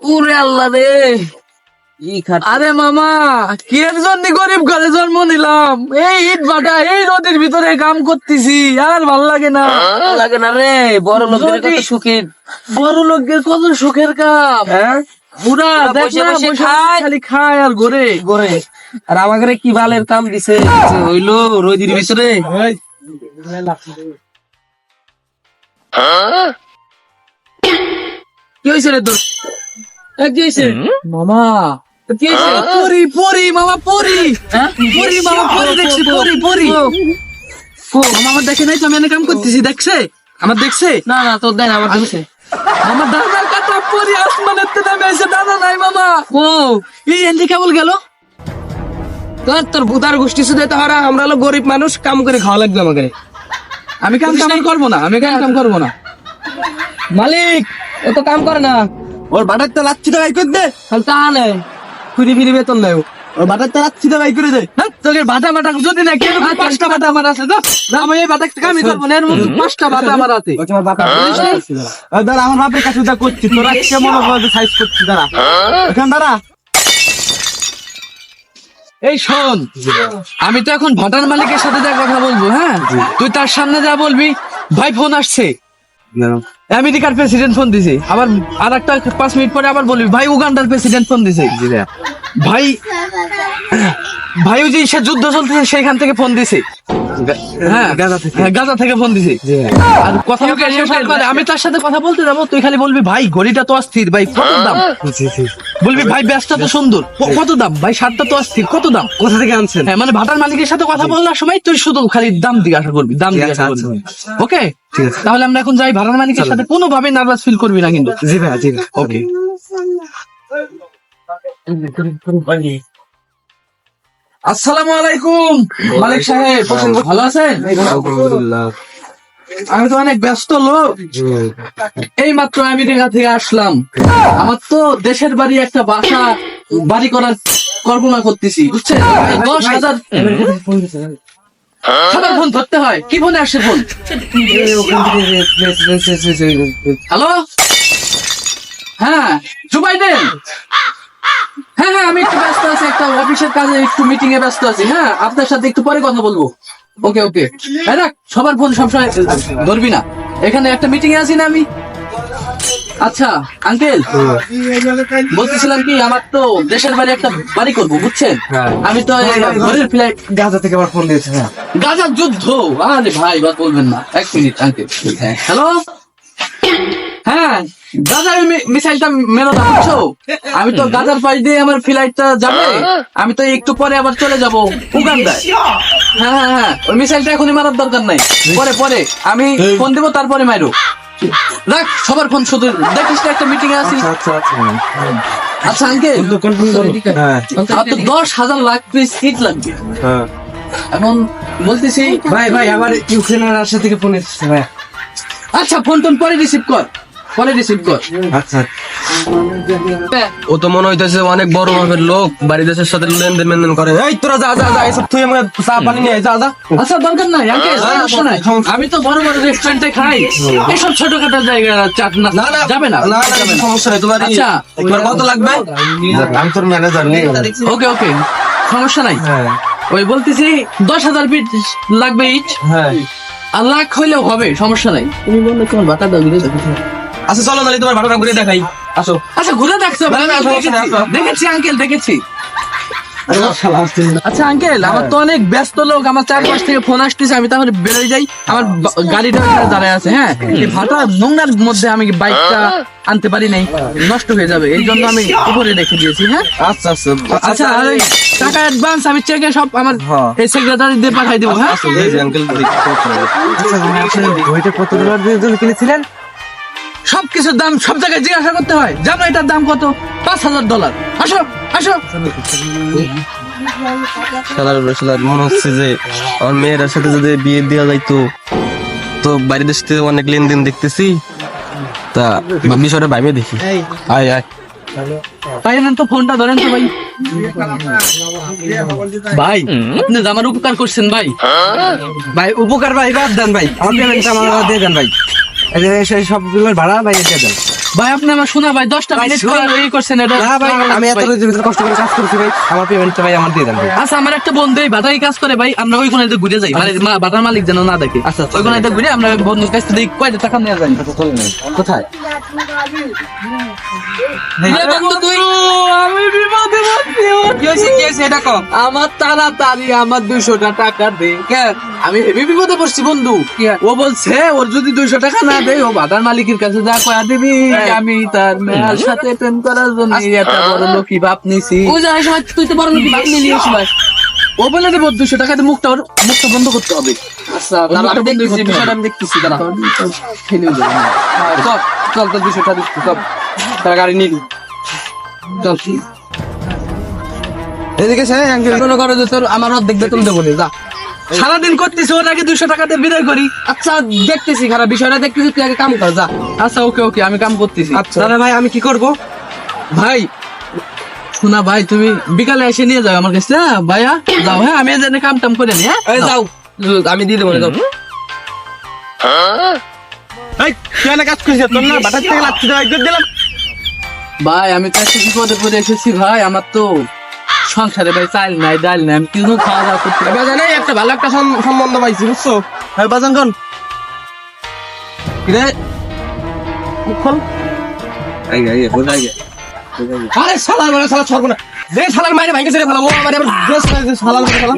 পুরে আল্লাহ রে আরে মামা কি এর জন্য গরিব ঘরে জন্ম নিলাম এই ইট ভাটা এই নদীর ভিতরে কাম করতেছি আর ভালো লাগে না লাগে না রে বড় লোকের কত সুখের বড় লোকের কত সুখের কাম হ্যাঁ পুরা দেখ না, খায়। খালি খায় আর ঘরে করে আর আমাকে কি বালের কাম দিছে হইল রোদির ভিতরে কি হয়েছে রে তোর? কি হয়েছে মামা কি হয়েছে পরি পরি মামা পরি। হ্যাঁ? পরি মামা পরি দেখছি পরি পরি। মামা আমার দেখে নাই তো আমি এনে কাম করতেছি দেখছে? আমার দেখছে? না না তোর আমার দেখছে। আমার দাদার কথা পরি আসমানের তে নামে এসে দাদা নাই মামা। ও এই কেবল গেল? তোর তোর ভূতার গোষ্ঠী শুধু তো হারা আমরা হলো গরিব মানুষ কাম করে খাওয়া লাগবে আমাকে। আমি কাম কাম করব না আমি কাম কাম করব না। মালিক! ও তো কাম করে না। ওর বাটার তো লাচ্ছি তো বাই করে দে তা নেই ফিরি ফিরি বেতন নেই ওর বাটার তো লাচ্ছি তো বাই করে দে। হ্যাঁ, তোকে বাটা মাটা যদি না কেন পাঁচটা বাটা আমার আছে তো না, আমি এই বাটা কামই করব না এর মধ্যে পাঁচটা বাটা আমার আছে। দাঁড়া। আমার বাপের কাছে যা করছি তোরা কে মনে করে সাইজ করছি দাঁড়া। এখান দাঁড়া। এই শোন আমি তো এখন ভাটার মালিকের সাথে যা কথা বলব হ্যাঁ? তুই তার সামনে যা বলবি ভাই ফোন আসছে। আমেরিকার প্রেসিডেন্ট ফোন দিছে। আবার আর একটা পাঁচ মিনিট পরে আবার বলবি ভাই উগান্ডার প্রেসিডেন্ট ফোন দিছে। ভাই ভাই যে সে যুদ্ধ চলতেছে সেখান থেকে ফোন দিছে। হ্যাঁ গাজা থেকে। হ্যাঁ, গাজা থেকে ফোন দিছে। আর কথা আমি তার সাথে কথা বলতে যাব তুই খালি বলবি ভাই ঘড়িটা তো অস্থির ভাই কত দাম? বলবি ভাই ব্যাসটা তো সুন্দর কত দাম? ভাই শার্টটা তো অস্থির কত দাম? কোথা থেকে আনছেন? হ্যাঁ মানে ভাটার মালিকের সাথে কথা বলার সময় তুই শুধু খালি দাম জিজ্ঞাসা করবি দাম জিজ্ঞাসা আচ্ছা করবি। ওকে? তাহলে আমরা এখন যাই ভাটার মালিকের সাথে কোনো ভাবে নার্ভাস ফিল করবি না কিন্তু। জি ভাই জি ওকে। আসসালামু আলাইকুম মালিক সাহেব। ভালো আছেন আমি তো অনেক ব্যস্ত লোক এই মাত্র আমেরিকা থেকে আসলাম আমার তো দেশের বাড়ি একটা বাসা বাড়ি করার কল্পনা করতেছি বুঝছেন দশ হাজার সবার ফোন ধরতে হয় কি ফোনে আসছে ফোন হ্যালো হ্যাঁ জুবাইদেন হ্যাঁ হ্যাঁ আমি একটু ব্যস্ত আছি একটা অফিসের কাজে একটু মিটিং এ ব্যস্ত আছি। হ্যাঁ আপনার সাথে একটু পরে কথা বলব। ওকে ওকে। হ্যাঁ দেখ সবার ফোন সবসময় ধরবি না। এখানে একটা মিটিং এ আছি না আমি? আচ্ছা আঙ্কেল বলতেছিলাম কি আমার তো দেশের বাড়ি একটা বাড়ি করব বুঝছেন? হ্যাঁ। আমি তো ঘরের ফ্ল্যাট গাজা থেকে আবার ফোন দিয়েছে হ্যাঁ। গাজার যুদ্ধ? আরে ভাই বাদ বলবেন না। এক মিনিট আঙ্কেল হ্যালো হ্যাঁ গাজার মিসাইলটা মেরো না বুঝছ আমি তো গাজার পাশ দিয়ে আমার ফ্লাইটটা যাবে। আমি তো একটু পরে আবার চলে যাব উগান্ডায়। হ্যাঁ হ্যাঁ হ্যাঁ। ওই মিসাইলটা এখনই মারার দরকার নাই। পরে পরে। আমি ফোন দেবো তারপরে মারো রাখ সবার ফোন শুধু দেখিস না একটা মিটিং এ আছি আচ্ছা আচ্ছা আচ্ছা। আঙ্কেল হ্যাঁ। তো দশ হাজার লাখ পিস ইট লাগবে। হ্যাঁ। এখন বলতেছি ভাই ভাই আবার ইউক্রেন আর রাশিয়া থেকে ফোন এসেছে ভাই। আচ্ছা ফোন টোন পরে রিসিভ কর। পরে রিসিভ কর। আচ্ছা। ও তো মনে হইতেছে অনেক বড় মাপের লোক বাড়ি দেশের সাথে লেনদেন মেনদেন করে। এই তোরা যা যা যা এসব তুই আমাকে চা পানি নিয়ে যা যা। আচ্ছা দরকার নাই আগে সমস্যা নাই। আমি তো বড় বড় রেস্টুরেন্টে খাই। এসব ছোটখাটো জায়গা চাট না না না যাবে না? সমস্যা নেই তোমার আচ্ছা। তোমার কত লাগবে? আমি তোর ম্যানেজার নেই। ওকে ওকে সমস্যা নাই। হ্যাঁ। ওই বলতেছি দশ হাজার পিস লাগবে ইট হ্যাঁ। আর লাখ হইলেও হবে সমস্যা নাই। তুমি বললে তোমার বাটা দাও ঘুরে দেখো আচ্ছা চলো নাহলে তোমার ভাড়াটা ঘুরে দেখাই। আসো। আচ্ছা ঘুরে দেখছ না, না, সমস্যা নেই, আসো। দেখেছি আঙ্কেল দেখেছি। আরে শালা আসছে। আচ্ছা আঙ্কেল আমার তো অনেক ব্যস্ত লোক আমার চারপাশ থেকে ফোন আসতেছে আমি তাহলে বেরোয় যাই। আমার গাড়িটা দাঁড়ায় আছে হ্যাঁ? ভাটা নোংরার মধ্যে আমি বাইকটা আনতে পারি নাই। নষ্ট হয়ে যাবে এই জন্য আমি উপরে রেখে দিয়েছি হ্যাঁ? আচ্ছা আচ্ছা আচ্ছা। আর ওই টাকা অ্যাডভান্স আমি চেকে সব আমার হ্যাঁ। এই সেক্রেটারি দিয়ে পাঠাই দেবো হ্যাঁ? আচ্ছা এই যে আঙ্কেল বইটা কত ডলার দিয়ে কিনেছিলেন? সব কিছুর দাম সব জায়গায় জিজ্ঞাসা করতে হয় জানো এটার দাম কত? পাঁচ হাজার ডলার। আসো আসো। উপরে শালার মনে হচ্ছে যে আমার মেয়ের সাথে যদি বিয়ে দেওয়া যাইতো তো বাড়ি দেশ থেকে অনেক লেনদেন দেখতেছি। তা বিষয়টা ভাইবে দেখি। আয় আয়। তাই না তো ফোনটা ধরেন তো ভাই। ভাই আপনি আমার উপকার করছেন ভাই। ভাই উপকার ভাই বাদ দেন ভাই। আমার পেমেন্টটা আমার দিয়ে দেন ভাই। সেই সবগুলোর ভাড়া ভাই দিয়ে দেন। ভাই আপনি আমার শোনা ভাই দশটা মিনিট এই করছেন এটা না ভাই আমি এত রোজের ভিতরে কষ্ট করে কাজ করছি ভাই। আমার পেমেন্টটা ভাই আমার দিয়ে দেন আচ্ছা আমার একটা বন্ধু এই বাটাই কাজ করে ভাই আমরা ওই কোনাতে ঘুরে যাই। মানে বাটার মালিক যেন না দেখে। আচ্ছা, আচ্ছা। ওই কোনাতে ঘুরে আমরা বন্ধুর কাছ থেকে কয়টা টাকা নিয়ে যাই? কোথায়? কম আমার তাড়াতাড়ি আমার দুইশোটা টাকা দে। আমি হেবি বিপদে পড়ছি বন্ধু। ও বলছে ওর যদি দুইশো টাকা না দেয় ও বাটার মালিকের কাছে যা কয়া দিবি। আমি তার মেয়ের সাথে প্রেম করার জন্য এত বড় লোকই বাপ নিছি। যে সময় তুই তো বড় লোক বাদ নিলি সময় ও বলে দেবো দুশো টাকা দিয়ে মুখটা মুখটা বন্ধ করতে হবে। আচ্ছা ওর দাঁড়া, মুখটা আমি দেখতেছি বিষয়টা আমি দেখতেছি দাঁড়া। ফেলে হ্যাঁ, চল চল তোর দুশো টাকা দিচ্ছি চল। তার গাড়ি নিবি চল। এদিকে স্যার আঙ্কেল। যে তোর আমার অর্ধেক বেতন দেবো যা। সারাদিন করতেছি ওর আগে দুশো টাকা দিয়ে বিদায় করি। আচ্ছা দেখতেছি খারাপ বিষয়টা দেখতেছি তুই আগে কাম কর যা। আচ্ছা ওকে ওকে আমি কাম করতেছি। আচ্ছা। দাদা ভাই আমি কি করব? ভাই শোনা ভাই তুমি বিকালে এসে নিয়ে যাও আমার কাছে হ্যাঁ? ভাইয়া যাও হ্যাঁ? আমি জানি কাম টাম করে নি হ্যাঁ? যাও। আমি দিয়ে দেবো যাও। ভাই আমি তো একটা বিপদে পড়ে এসেছি ভাই আমার তো সংসারে ভাই চাল নাই ডাল নাই আমি কিছু খাওয়া দাওয়া করতে পারি না। একটা ভালো একটা সম্বন্ধ পাইছি বুঝছ? হ্যাঁ বাজান কোন কিরে? খোল। আরে শালার মানে শালা ছড়বো না। যে শালার মাইরে ভাঙে ছেড়ে ফেলাবো আমার আবার ড্রেস শালার শালা